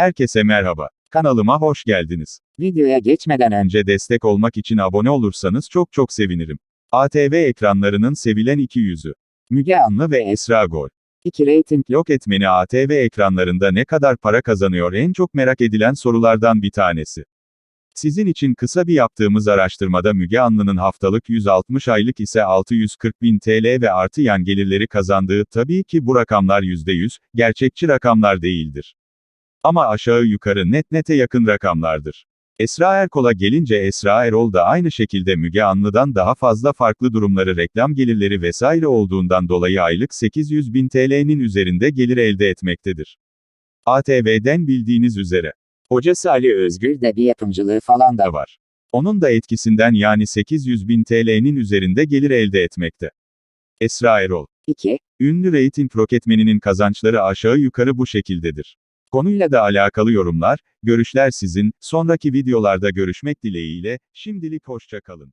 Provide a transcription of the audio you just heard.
Herkese merhaba. Kanalıma hoş geldiniz. Videoya geçmeden önce destek olmak için abone olursanız çok çok sevinirim. ATV ekranlarının sevilen iki yüzü. Müge Anlı ve Esra Gol. 2 reyting Yok etmeni ATV ekranlarında ne kadar para kazanıyor en çok merak edilen sorulardan bir tanesi. Sizin için kısa bir yaptığımız araştırmada Müge Anlı'nın haftalık 160 aylık ise 640 bin TL ve artı yan gelirleri kazandığı tabii ki bu rakamlar %100, gerçekçi rakamlar değildir. Ama aşağı yukarı net nete yakın rakamlardır. Esra Erkol'a gelince Esra Erol da aynı şekilde Müge Anlı'dan daha fazla farklı durumları reklam gelirleri vesaire olduğundan dolayı aylık 800 bin TL'nin üzerinde gelir elde etmektedir. ATV'den bildiğiniz üzere hocası Ali Özgür de bir yapımcılığı falan da var. Onun da etkisinden yani 800 bin TL'nin üzerinde gelir elde etmekte. Esra Erol. 2. Ünlü reyting roketmeninin kazançları aşağı yukarı bu şekildedir. Konuyla da alakalı yorumlar, görüşler sizin, sonraki videolarda görüşmek dileğiyle, şimdilik hoşça kalın.